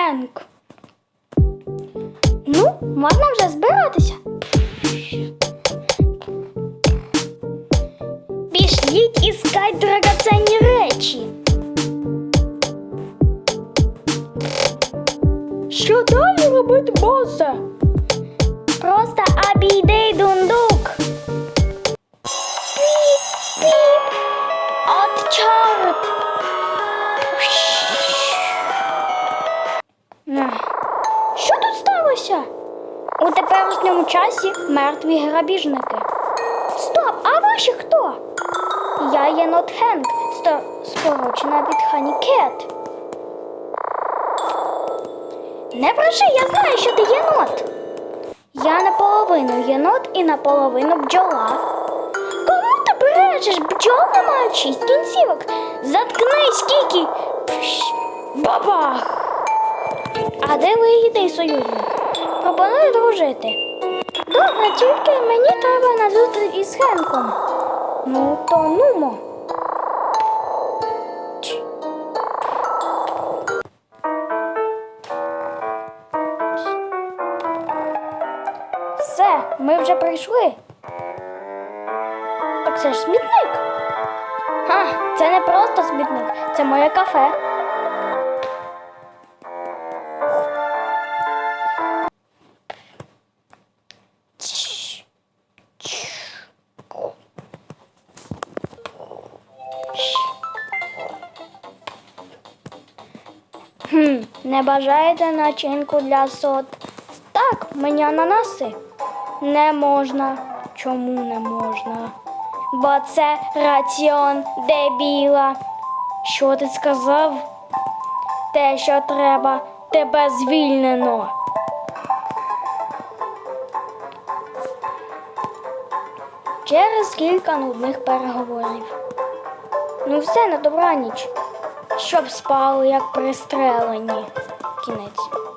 Хенк. Ну, можна вже збиратися. Пішліть іскать драгоценні речі. Що далі робити, босе? Просто обійди дундук. Піп-піп. От чорт. У теперішньому часі мертві грабіжники. Стоп, а ваші хто? Я єнот Хенк, сто- скорочена від Хані Кет. Не бреши, я знаю, що ти єнот. Я наполовину єнот і наполовину бджола. Кому ти брешеш? Бджол не мають шість кінцівок. Заткнись, Кікі. Пш, Бабах! А де вигідний союзник? Пропоную дружити. Добре, тільки мені треба на зустріч із Хенком. Ну, то нумо. Все, ми вже прийшли. Так це ж смітник. Ха, це не просто смітник, це моє кафе. Хм, не бажаєте начинку для сот? Так, мені ананаси. Не можна. Чому не можна? Бо це раціон дебіла. Що ти сказав? Те, що треба, тебе звільнено. Через кілька нудних переговорів. Ну все на добраніч. Щоб спали, як пристрелені. Кінець.